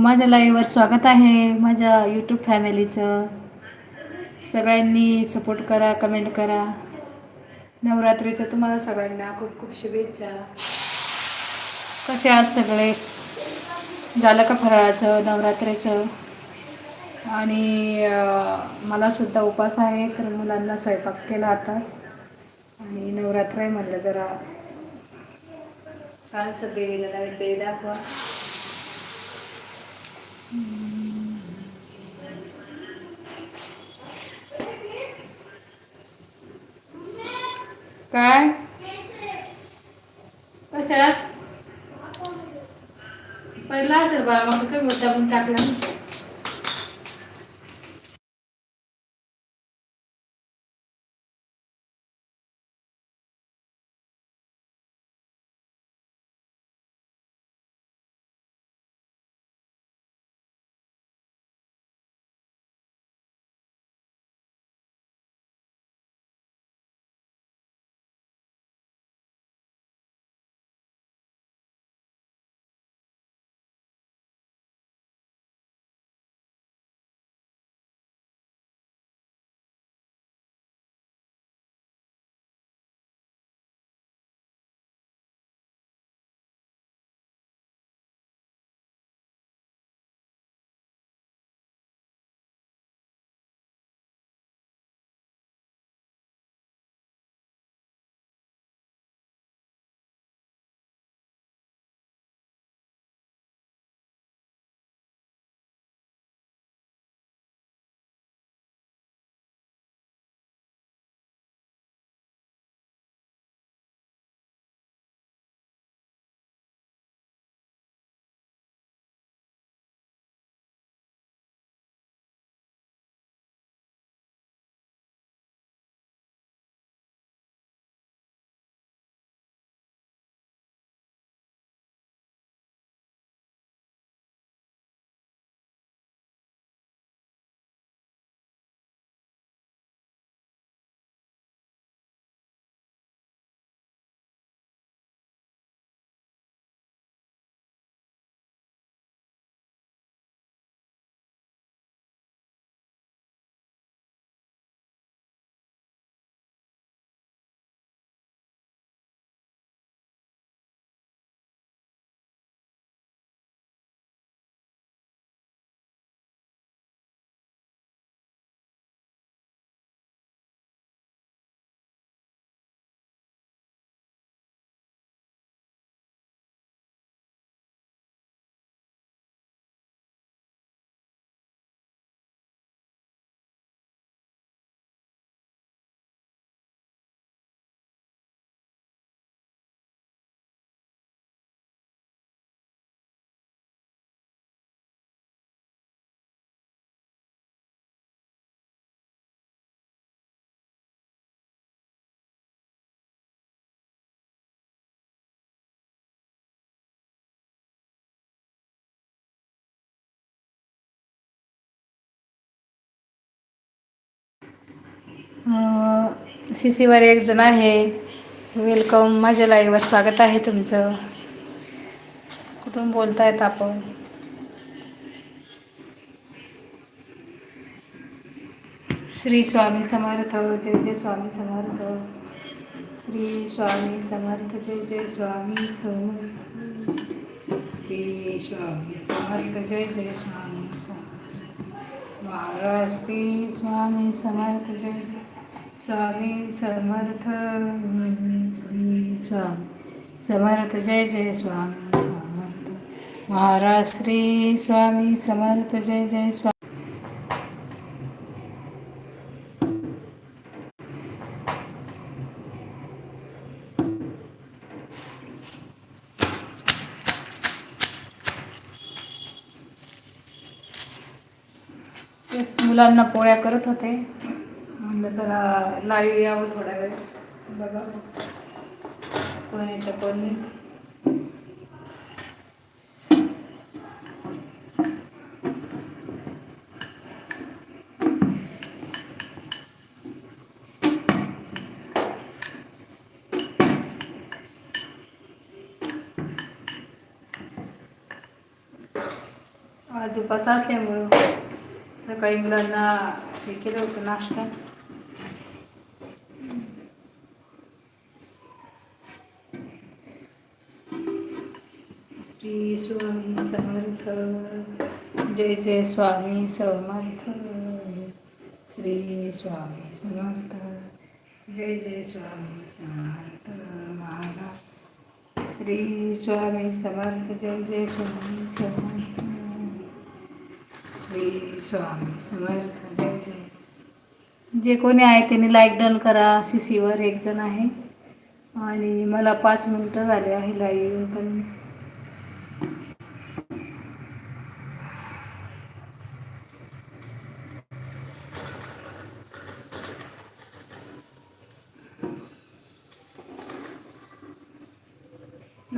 माझ्या लाईव्हवर स्वागत आहे. माझ्या यूट्यूब फॅमिलीचं सगळ्यांनी सपोर्ट करा कमेंट करा. नवरात्रीचं तुम्हाला सगळ्यांना खूप खूप शुभेच्छा. कसे आज सगळे? झालं का फराळाचं नवरात्रीचं? आणि मलासुद्धा उपास आहे तर मुलांना स्वयंपाक केला आताच आणि नवरात्र आहे म्हटलं जरा. छान सगळे नवीन दाखवा. काय? कशात? पडला असेल बाळा मग काय मुद्दा पण टाकला. सी सीवर एक जण आहे. वेलकम माझ्या लाईव्हवर स्वागत आहे तुमचं. कुठून बोलतायत आपण? श्री स्वामी समर्थ जय जय स्वामी समर्थ. श्री स्वामी समर्थ जय जय स्वामी समर्थ. श्री स्वामी समर्थ जय जय स्वामी समर्थ. महाराज श्री स्वामी समर्थ जय जय स्वामी समर्थ श्री स्वामी समर्थ जय जय स्वामी समर्थ। महाराज श्री स्वामी समर्थ जय जय स्वामी। तेच मुलांना पोळ्या करत होते. जरा लाईव्ह यावं थोडा वेळ. बघा. कोणाच्या कोणी आज उपास असल्यामुळं सकाळी मुलांना हे केलं होतं नाश्ता. श्री स्वामी समर्थ. जय जय स्वामी समर्थ. श्री स्वामी समर्थ. जय जय स्वामी समर्थ महाराज. श्री स्वामी समर्थ जय जय स्वामी समर्थ. श्री स्वामी समर्थ जय जय. जे कोणी आहे त्यांनी लाईक डन करा. सी सीवर एक जण आहे. आणि मला पाच मिनटं झाले आहे लाईव्ह पण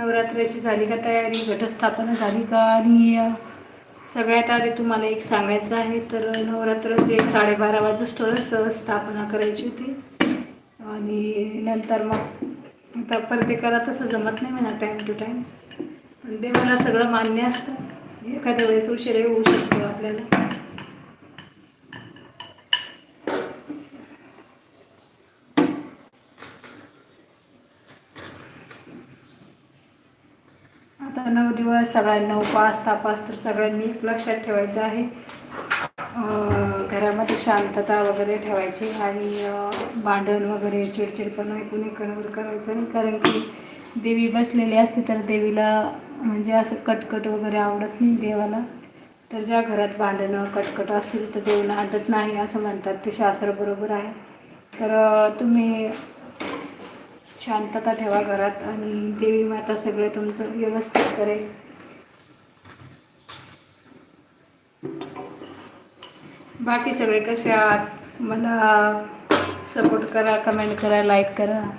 नवरात्राची झाली का तयारी घटस्थापना झाली का? आणि सगळ्यात आधी तुम्हाला एक सांगायचं आहे तर नवरात्र जे साडेबारा वाजस्तोरच स्थापना करायची होती. आणि नंतर मग आता प्रत्येकाला तसं जमत नाही म्हणा टाईम टू टाईम पण मला सगळं मान्य असतं. एखाद्या वेळेस उशीर होऊ शकतो आपल्याला आता नऊ दिवस सगळ्यांना उपास तापास तर सगळ्यांनी लक्षात ठेवायचं आहे. घरामध्ये शांतता वगैरे ठेवायची आणि भांडण वगैरे चिडचिडपणा कुणीकडवर करायचं. नाही कारण की देवी बसलेली असते तर देवीला म्हणजे असं कटकट वगैरे आवडत नाही देवाला. तर ज्या घरात भांडणं कटकट असतील तर देव आदत नाही असं म्हणतात. ते शास्त्र बरोबर आहे. तर तुम्ही शांतता ठेवा घरात आणि देवी माता सगळे तुमचं व्यवस्थित करेल. बाकी सगळे कसे आहात? मला सपोर्ट करा कमेंट करा लाईक करा.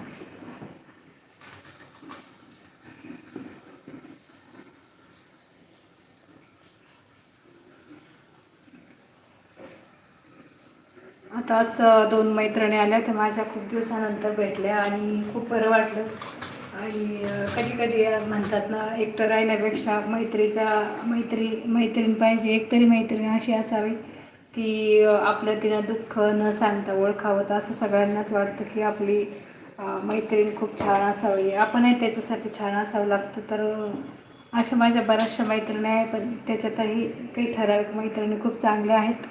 आताच दोन मैत्रिणी आल्या त्या माझ्या खूप दिवसानंतर भेटल्या आणि खूप बरं वाटलं. आणि कधी कधी म्हणतात ना एकटं राहण्यापेक्षा मैत्रीच्या मैत्री मैत्रीण पाहिजे एकतरी मैत्रीण अशी असावी की आपलं तिनं दुःख न सांगता ओळखावं. तर असं सगळ्यांनाच वाटतं की आपली मैत्रीण खूप छान असावी. आपणही त्याच्यासाठी छान असावं लागतं. तर अशा माझ्या बऱ्याचशा मैत्रिणी आहे पण त्याच्यातही काही ठराविक मैत्रिणी खूप चांगल्या आहेत.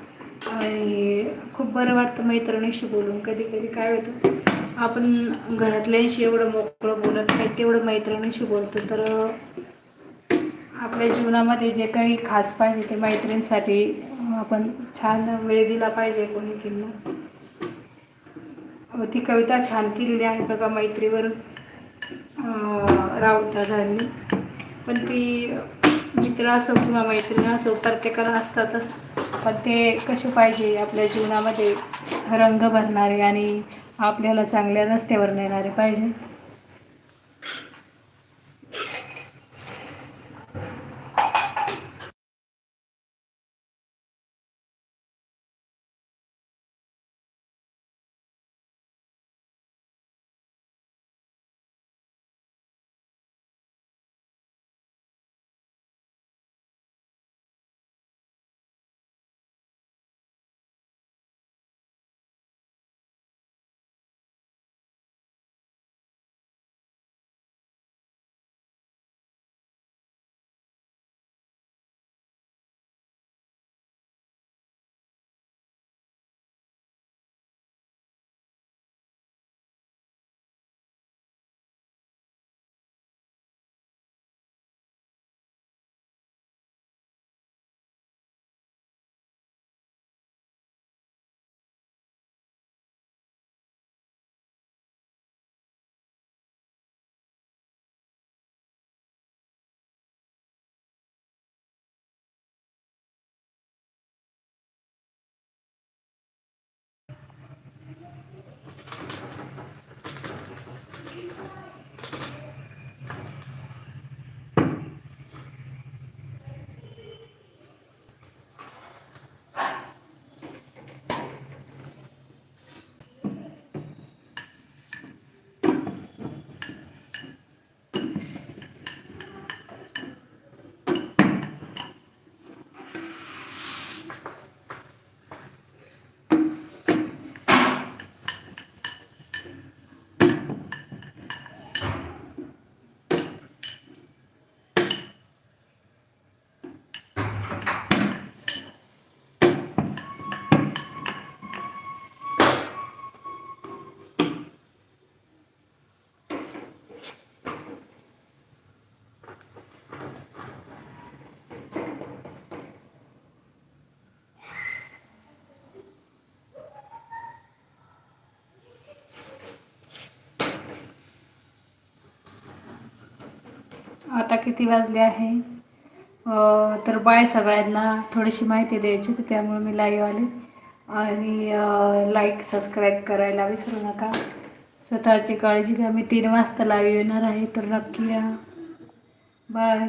आणि खूप बरं वाटतं मैत्रिणीशी बोलून. कधी कधी काय होतं आपण घरातल्यांशी एवढं मोकळं बोलत नाही तेवढं मैत्रिणीशी बोलतो. तर आपल्या जीवनामध्ये जे काही खास पाहिजे ते मैत्रिणीसाठी आपण छान वेळ दिला पाहिजे कोणी किंवा. ती कविता छान केलेली आहे बघा मैत्रीवर राऊत दादांनी पण ती मित्र असो किंवा मैत्रीण असो प्रत्येकाला असतातच. पण ते कसे पाहिजे? आपल्या जीवनामध्ये रंग भरणारे आणि आपल्याला चांगल्या रस्त्यावर नेणारे पाहिजे. आता किती वाजले आहे? तर बाय सगळ्यांना थोडीशी माहिती द्यायची होती त्यामुळे मी लाईव्ह आले. आणि लाईक सबस्क्राईब करायला विसरू नका. स्वतःची काळजी घ्या. मी तीन वाजता लाईव्ह येणार आहे तर नक्की या. बाय